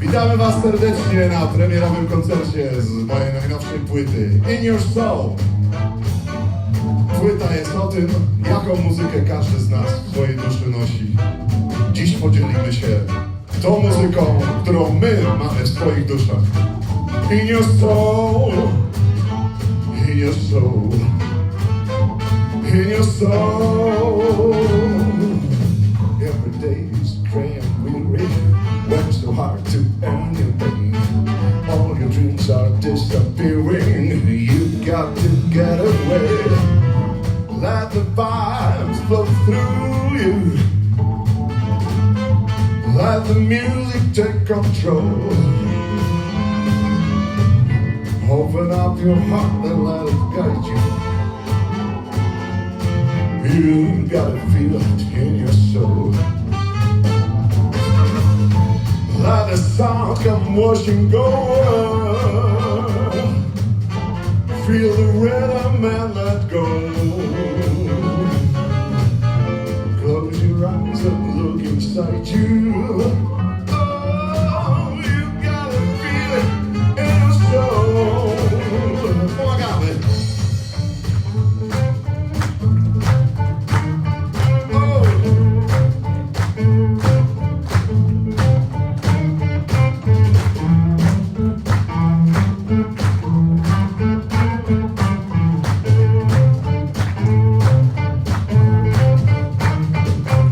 Witamy Was serdecznie na premierowym koncercie z mojej najnowszej płyty In Your Soul. Płyta jest o tym, jaką muzykę każdy z nas w swojej duszy nosi. Dziś podzielimy się tą muzyką, którą my mamy w swoich duszach. In Your Soul, In Your Soul, In Your Soul. So hard to pay. All your dreams are disappearing. You got to get away. Let the vibes flow through you. Let the music take control. Open up your heart and let it guide you. You gotta feel it in your soul. Let the sound come washing over. Feel the rhythm and let go. Close your eyes and look inside you.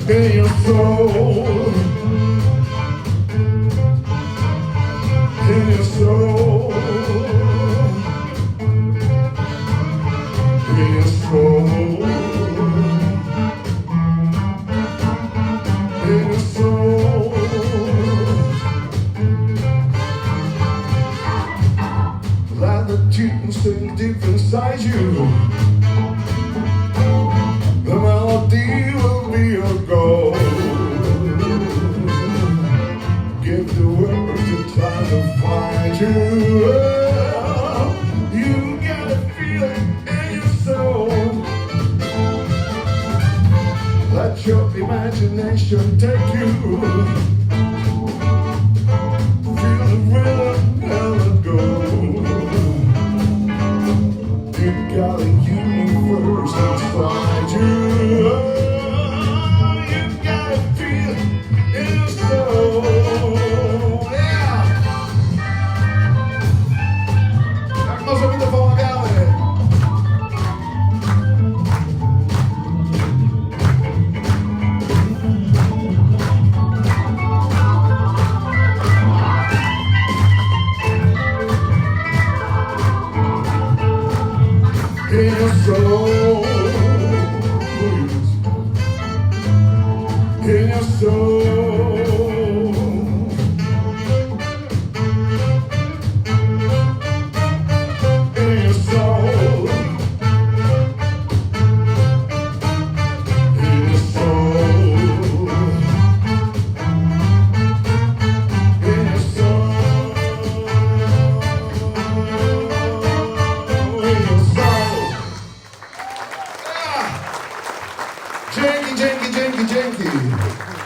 In your soul. In your soul. In your soul. In your soul. Let the tune sing deep inside you. The melody your goal. Give the world time to find you. Oh, you gotta feel it in your soul. Let your imagination take you. Feel the rhythm and let go. You got a universe inside you. Dzięki, dzięki, dzięki, dzięki.